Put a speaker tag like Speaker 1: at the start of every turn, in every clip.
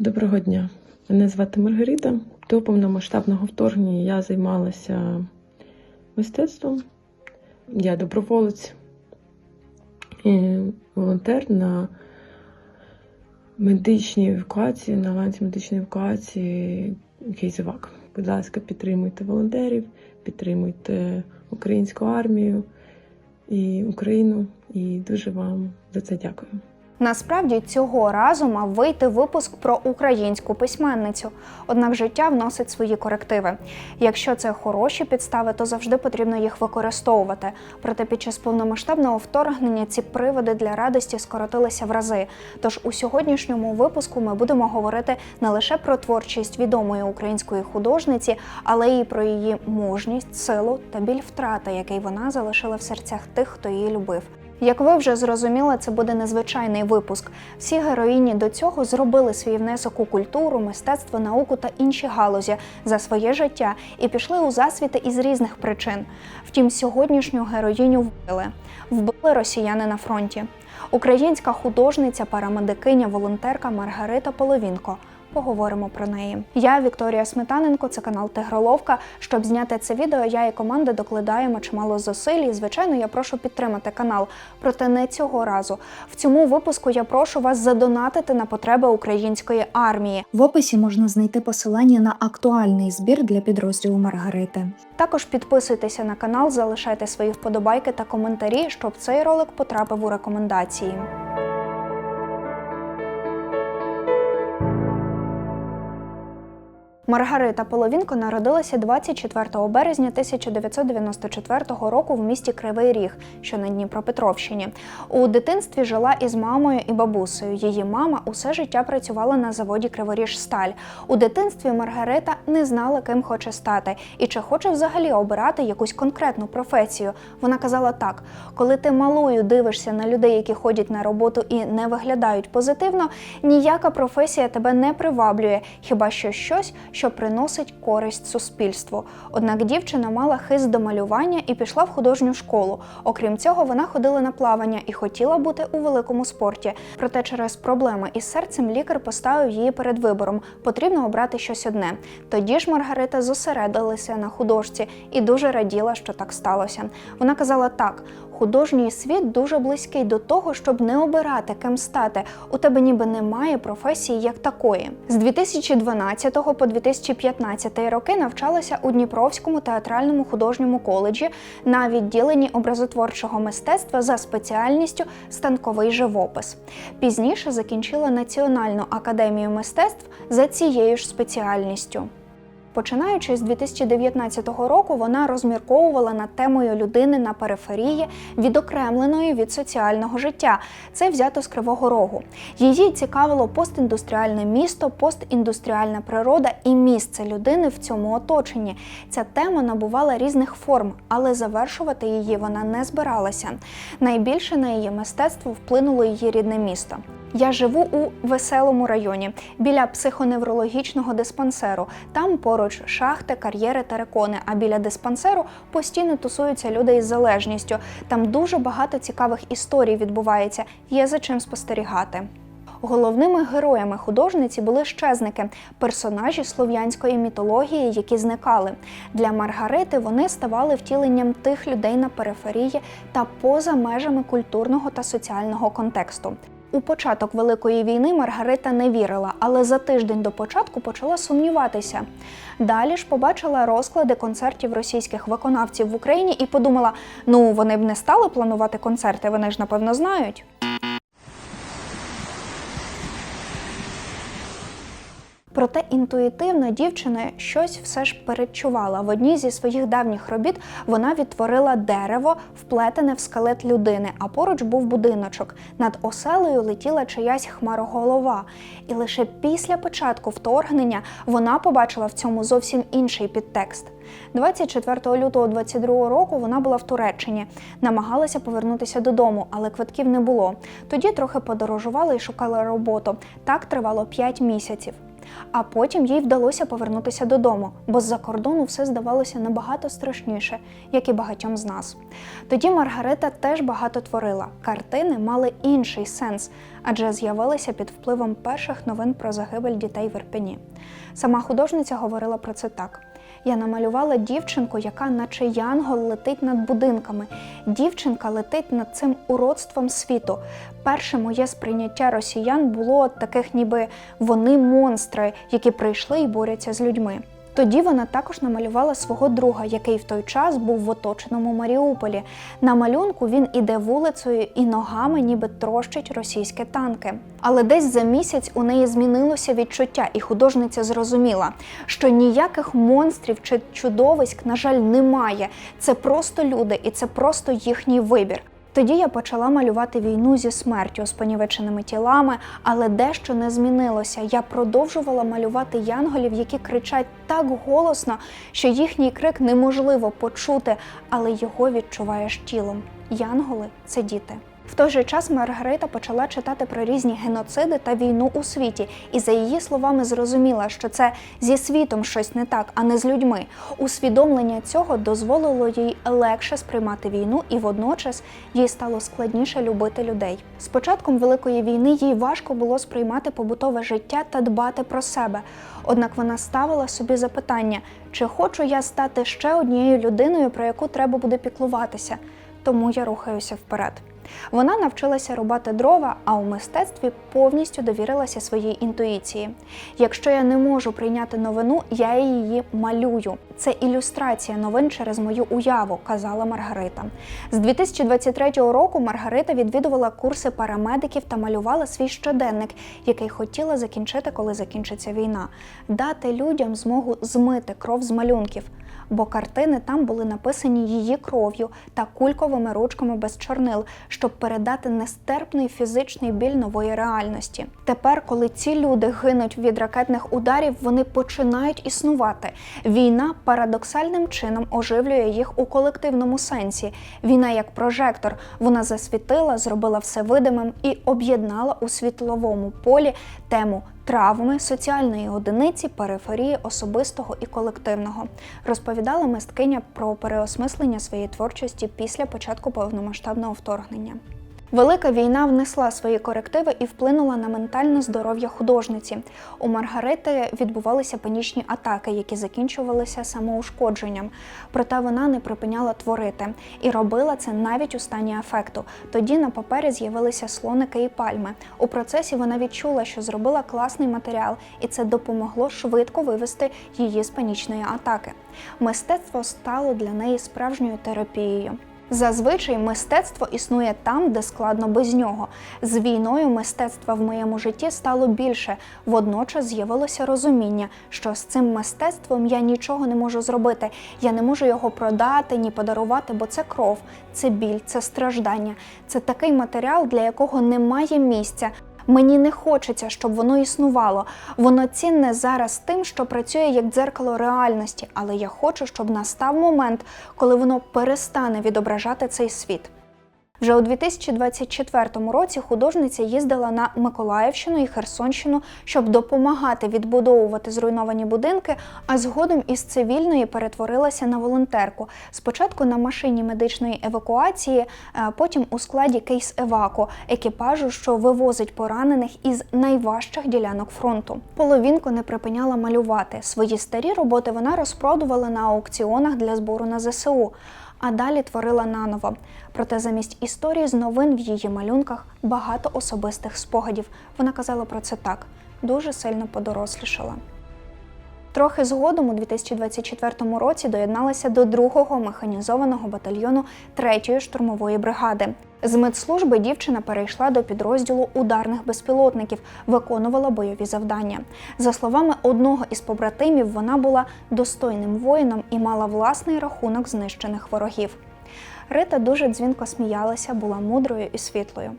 Speaker 1: Доброго дня. Мене звати Маргарита. До повномасштабного вторгнення я займалася мистецтвом. Я доброволець і волонтер на медичній евакуації, на ланці медичної евакуації Кейзевак. Будь ласка, підтримуйте волонтерів, підтримуйте українську армію і Україну. І дуже вам за це дякую.
Speaker 2: Насправді цього разу мав вийти випуск про українську письменницю. Однак життя вносить свої корективи. Якщо це хороші підстави, то завжди потрібно їх використовувати. Проте під час повномасштабного вторгнення ці приводи для радості скоротилися в рази. Тож у сьогоднішньому випуску ми будемо говорити не лише про творчість відомої української художниці, але й про її мужність, силу та біль втрати, який вона залишила в серцях тих, хто її любив. Як ви вже зрозуміли, це буде незвичайний випуск. Всі героїні до цього зробили свій внесок у культуру, мистецтво, науку та інші галузі за своє життя і пішли у засвіти із різних причин. Втім, сьогоднішню героїню вбили. Вбили росіяни на фронті. Українська художниця, парамедикиня, волонтерка Маргарита Половінко. Поговоримо про неї. Я Вікторія Сметаненко, це канал Тигроловка. Щоб зняти це відео, я і команда докладаємо чимало зусиль. І, звичайно, я прошу підтримати канал. Проте не цього разу. В цьому випуску я прошу вас задонатити на потреби української армії.
Speaker 3: В описі можна знайти посилання на актуальний збір для підрозділу Маргарити.
Speaker 2: Також підписуйтеся на канал, залишайте свої вподобайки та коментарі, щоб цей ролик потрапив у рекомендації. Маргарита Половінко народилася 24 березня 1994 року в місті Кривий Ріг, що на Дніпропетровщині. У дитинстві жила із мамою і бабусею. Її мама усе життя працювала на заводі Криворіжсталь. У дитинстві Маргарита не знала, ким хоче стати і чи хоче взагалі обирати якусь конкретну професію. Вона казала так: коли ти малою дивишся на людей, які ходять на роботу і не виглядають позитивно, ніяка професія тебе не приваблює, хіба що щось, що приносить користь суспільству. Однак дівчина мала хист до малювання і пішла в художню школу. Окрім цього, вона ходила на плавання і хотіла бути у великому спорті. Проте через проблеми із серцем лікар поставив її перед вибором. Потрібно обрати щось одне. Тоді ж Маргарита зосередилася на художці і дуже раділа, що так сталося. Вона казала так. Художній світ дуже близький до того, щоб не обирати ким стати. У тебе ніби немає професії як такої. З 2012 по 2015 роки навчалася у Дніпровському театральному художньому коледжі на відділенні образотворчого мистецтва за спеціальністю станковий живопис. Пізніше закінчила Національну академію мистецтв за цією ж спеціальністю. Починаючи з 2019 року, вона розмірковувала над темою людини на периферії, відокремленої від соціального життя. Це взято з Кривого Рогу. Її цікавило постіндустріальне місто, постіндустріальна природа і місце людини в цьому оточенні. Ця тема набувала різних форм, але завершувати її вона не збиралася. Найбільше на її мистецтво вплинуло її рідне місто. Я живу у веселому районі біля психоневрологічного диспансеру. Там поруч шахти, кар'єри, терикони. А біля диспансеру постійно тусуються люди із залежністю. Там дуже багато цікавих історій відбувається. Є за чим спостерігати. Головними героями художниці були щезники, персонажі слов'янської мітології, які зникали. Для Маргарити вони ставали втіленням тих людей на периферії та поза межами культурного та соціального контексту. У початок Великої війни Маргарита не вірила, але за тиждень до початку почала сумніватися. Далі ж побачила розклади концертів російських виконавців в Україні і подумала: ну вони б не стали планувати концерти, вони ж напевно знають. Проте інтуїтивно дівчина щось все ж передчувала. В одній зі своїх давніх робіт вона відтворила дерево, вплетене в скелет людини, а поруч був будиночок. Над оселею летіла чиясь хмароголова. І лише після початку вторгнення вона побачила в цьому зовсім інший підтекст. 24 лютого 22 року вона була в Туреччині, намагалася повернутися додому, але квитків не було. Тоді трохи подорожувала і шукала роботу. Так тривало 5 місяців. А потім їй вдалося повернутися додому, бо з-за кордону все здавалося набагато страшніше, як і багатьом з нас. Тоді Маргарита теж багато творила. Картини мали інший сенс, адже з'явилися під впливом перших новин про загибель дітей в Ірпені. Сама художниця говорила про це так. Я намалювала дівчинку, яка, наче янгол, летить над будинками. Дівчинка летить над цим уродством світу. Перше моє сприйняття росіян було таких, ніби вони монстри, які прийшли і борються з людьми. Тоді вона також намалювала свого друга, який в той час був в оточеному Маріуполі. На малюнку він іде вулицею і ногами ніби трощить російські танки. Але десь за місяць у неї змінилося відчуття, і художниця зрозуміла, що ніяких монстрів чи чудовиськ, на жаль, немає. Це просто люди, і це просто їхній вибір. Тоді я почала малювати війну зі смертю, з понівеченими тілами, але дещо не змінилося. Я продовжувала малювати янголів, які кричать так голосно, що їхній крик неможливо почути, але його відчуваєш тілом. Янголи це діти. В той же час Маргарита почала читати про різні геноциди та війну у світі, і за її словами зрозуміла, що це зі світом щось не так, а не з людьми. Усвідомлення цього дозволило їй легше сприймати війну, і водночас їй стало складніше любити людей. З початком великої війни їй важко було сприймати побутове життя та дбати про себе. Однак вона ставила собі запитання: чи хочу я стати ще однією людиною, про яку треба буде піклуватися? Тому я рухаюся вперед. Вона навчилася рубати дрова, а у мистецтві повністю довірилася своїй інтуїції. Якщо я не можу прийняти новину, я її малюю. Це ілюстрація новин через мою уяву, казала Маргарита. З 2023 року Маргарита відвідувала курси парамедиків та малювала свій щоденник, який хотіла закінчити, коли закінчиться війна, дати людям змогу змити кров з малюнків. Бо картини там були написані її кров'ю та кульковими ручками без чорнил, щоб передати нестерпний фізичний біль нової реальності. Тепер, коли ці люди гинуть від ракетних ударів, вони починають існувати. Війна парадоксальним чином оживлює їх у колективному сенсі. Війна як прожектор, вона засвітила, зробила все видимим і об'єднала у світловому полі тему травми, соціальної одиниці, периферії особистого і колективного. Розповідала мисткиня про переосмислення своєї творчості після початку повномасштабного вторгнення. Велика війна внесла свої корективи і вплинула на ментальне здоров'я художниці. У Маргарити відбувалися панічні атаки, які закінчувалися самоушкодженням. Проте вона не припиняла творити і робила це навіть у стані афекту. Тоді на папері з'явилися слоники і пальми. У процесі вона відчула, що зробила класний матеріал, і це допомогло швидко вивести її з панічної атаки. Мистецтво стало для неї справжньою терапією. Зазвичай мистецтво існує там, де складно без нього. З війною мистецтва в моєму житті стало більше. Водночас з'явилося розуміння, що з цим мистецтвом я нічого не можу зробити. Я не можу його продати ні подарувати, бо це кров, це біль, це страждання. Це такий матеріал, для якого немає місця. Мені не хочеться, щоб воно існувало. Воно цінне зараз тим, що працює як дзеркало реальності, але я хочу, щоб настав момент, коли воно перестане відображати цей світ. Вже у 2024 році художниця їздила на Миколаївщину і Херсонщину, щоб допомагати відбудовувати зруйновані будинки, а згодом із цивільної перетворилася на волонтерку. Спочатку на машині медичної евакуації, а потім у складі кейс еваку екіпажу, що вивозить поранених із найважчих ділянок фронту. Половинку не припиняла малювати. Свої старі роботи вона розпродувала на аукціонах для збору на ЗСУ а далі творила наново. Проте замість історії з новин в її малюнках багато особистих спогадів. Вона казала про це так: дуже сильно подорослішала. Трохи згодом, у 2024 році, доєдналася до другого механізованого батальйону 3-ї штурмової бригади. З медслужби дівчина перейшла до підрозділу ударних безпілотників, виконувала бойові завдання. За словами одного із побратимів, вона була достойним воїном і мала власний рахунок знищених ворогів. Рита дуже дзвінко сміялася, була мудрою і світлою.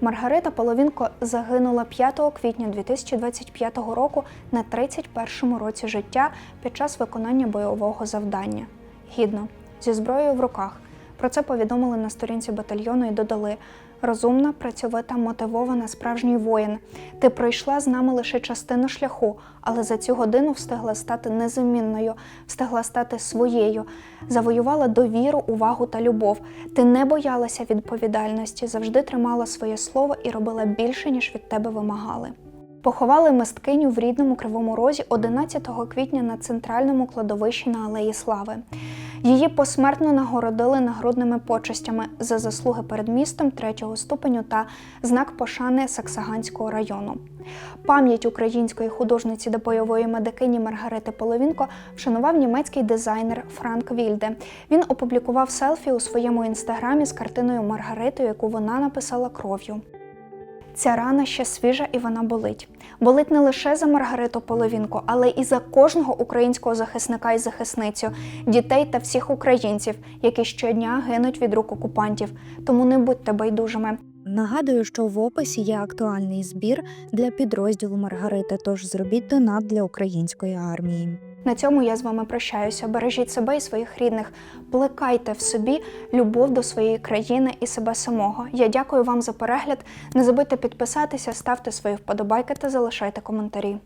Speaker 2: Маргарита Половінко загинула 5 квітня 2025 року на 31-му році життя під час виконання бойового завдання. Гідно, зі зброєю в руках. Про це повідомили на сторінці батальйону і додали: розумна, працьовита, мотивована, справжній воїн. Ти пройшла з нами лише частину шляху, але за цю годину встигла стати незамінною, встигла стати своєю, завоювала довіру, увагу та любов. Ти не боялася відповідальності, завжди тримала своє слово і робила більше, ніж від тебе вимагали. Поховали мисткиню в рідному Кривому Розі 11 квітня на центральному кладовищі на Алеї Слави. Її посмертно нагородили нагрудними почестями за заслуги перед містом третього ступеню та знак пошани Саксаганського району. Пам'ять української художниці та бойової медикині Маргарити Половінко вшанував німецький дизайнер Франк Вільде. Він опублікував селфі у своєму інстаграмі з картиною Маргаритою, яку вона написала кров'ю. Ця рана ще свіжа і вона болить. Болить не лише за Маргариту Половінку, але і за кожного українського захисника і захисницю, дітей та всіх українців, які щодня гинуть від рук окупантів. Тому не будьте байдужими.
Speaker 3: Нагадую, що в описі є актуальний збір для підрозділу Маргарити, тож зробіть донат для української армії.
Speaker 2: На цьому я з вами прощаюся. Бережіть себе і своїх рідних, плекайте в собі любов до своєї країни і себе самого. Я дякую вам за перегляд. Не забудьте підписатися, ставте свої вподобайки та залишайте коментарі.